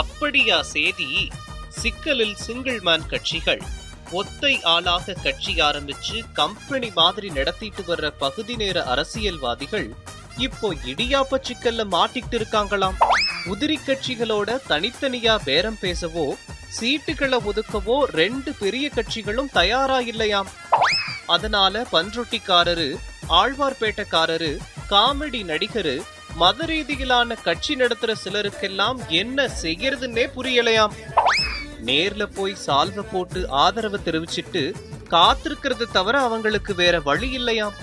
அப்படியா சேதி? சிக்கலில் சிங்கிள் மேன் கட்சிகள். ஒத்தை ஆளாக கட்சி ஆரம்பிச்சு கம்பெனி மாதிரி நடத்திட்டு வர்ற பகுதி நேர அரசியல்வாதிகள் இப்போ இடியாப்ப சிக்கல்ல மாட்டிக்கிட்டு இருக்காங்களாம். உதிரி கட்சிகளோட தனித்தனியா பேரம் பேசவோ சீட்டுகளை ஒதுக்கவோ ரெண்டு பெரிய கட்சிகளும் தயாரா இல்லையாம். அதனால பன்ருட்டிக்காரரு ஆழ்வார்பேட்டைக்காரரு காமெடி நடிகரு மத ரீதியிலான கட்சி நடத்துற சிலருக்கெல்லாம் என்ன செய்யறதுன்னே புரியலையாம். நேர்ல போய் சால்வ போட்டு ஆதரவு தெரிவிச்சிட்டு காத்திருக்கிறது தவிர அவங்களுக்கு வேற வழி இல்லையாம்.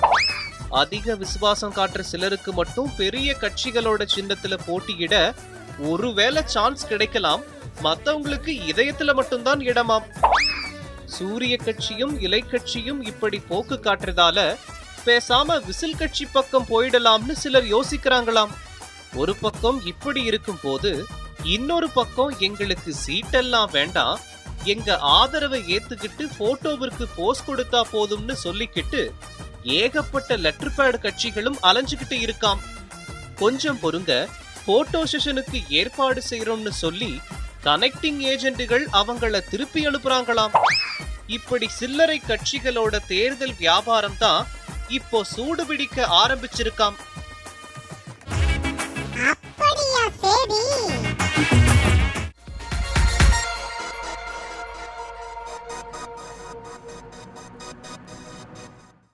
அதிக விசுவாசம் காட்டுற சிலருக்கு மட்டும் பெரிய கட்சிகளோட சின்னத்துல போட்டியிட ஒருவேளை சான்ஸ் கிடைக்கலாம். மத்தவங்களுக்கு இதயத்துல மட்டும்தான் இடமாம். சூரிய கட்சியும் இலை கட்சியும் இப்படி போக்கு காட்டுறதால பேசாம விசில் கட்சி பக்கம் போயிடலாம்னு சிலர் யோசிக்கிறாங்களாம். ஒரு பக்கம் இப்படி இருக்கும் போது இன்னொரு பக்கம் எங்களுக்கு சீட்டெல்லாம் வேண்டாம். எங்க ஆதரவை ஏத்துக்கிட்டு போட்டோவிற்கு போஸ் கொடுத்தா போதும்னு சொல்லிக்கிட்டு ஏகப்பட்ட லெட்டர் பேட் கட்சிகளும் அலைஞ்சுகிட்டு இருக்காம். கொஞ்சம் பொறுங்க போட்டோ செஷனுக்கு ஏற்பாடு செய்யறோம்னு சொல்லி கனெக்டிங் ஏஜென்ட்டுகள் அவங்கள திருப்பி அனுப்புறாங்களாம். இப்படி சில்லறை கட்சிகளோட தேர்தல் வியாபாரம் தான் இப்போ சூடு பிடிக்க ஆரம்பிச்சிருக்காம். அப்படியா சரி